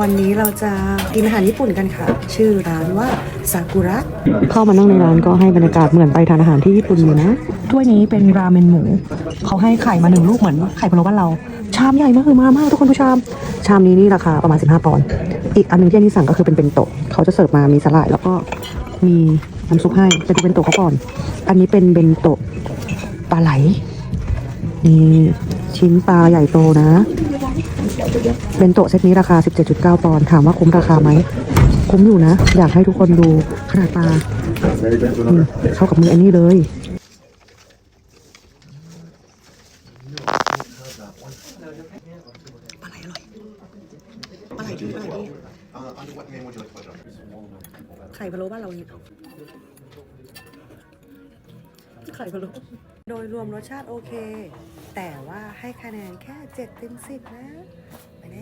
วันนี้เราจะกินอาหารญี่ปุ่นกันค่ะ ชื่อร้านว่าซากุระเข้ามานั่งในร้านก็ให้บรรยากาศเหมือนไปทานอาหารที่ญี่ปุ่นอยู่นะถ้วยนี้เป็นราเมนหมูเขาให้ไข่มาหนึ่งลูกเหมือนไข่พะโล้บ้านเรา ชามใหญ่มากคือมามากทุกคนดูชาม ชามนี้นี่ราคาประมาณ 15ปอนด์อีกอันหนึงที่อันนี้สั่งก็คือเป็นเป็นโตะเขาจะเสิร์ฟมามีสลัดแล้วก็มีน้ำซุปให้ไปดูเป็นโตะเขาก่อน อันนี้เป็นเบนโตะปลาไหลนี่ชิ้นปลาใหญ่โตนะ เบนโตะเซตนี้ราคา 17.9 ปอนด์ถามว่าคุ้มราคาไหม คุ้มอยู่นะ อยากให้ทุกคนดูขนาดปลาเข้ากับมืออันนี้เลยปลาไหลอร่อยปลาไหลดีปลาไหลดีไข่พะโล้บ้านเราเนี่ย ข่พะโล้โดยรวมรสชาติโอเค แต่ว่าให้คะแนนแค่7เต็ม10 นะ ไปแล้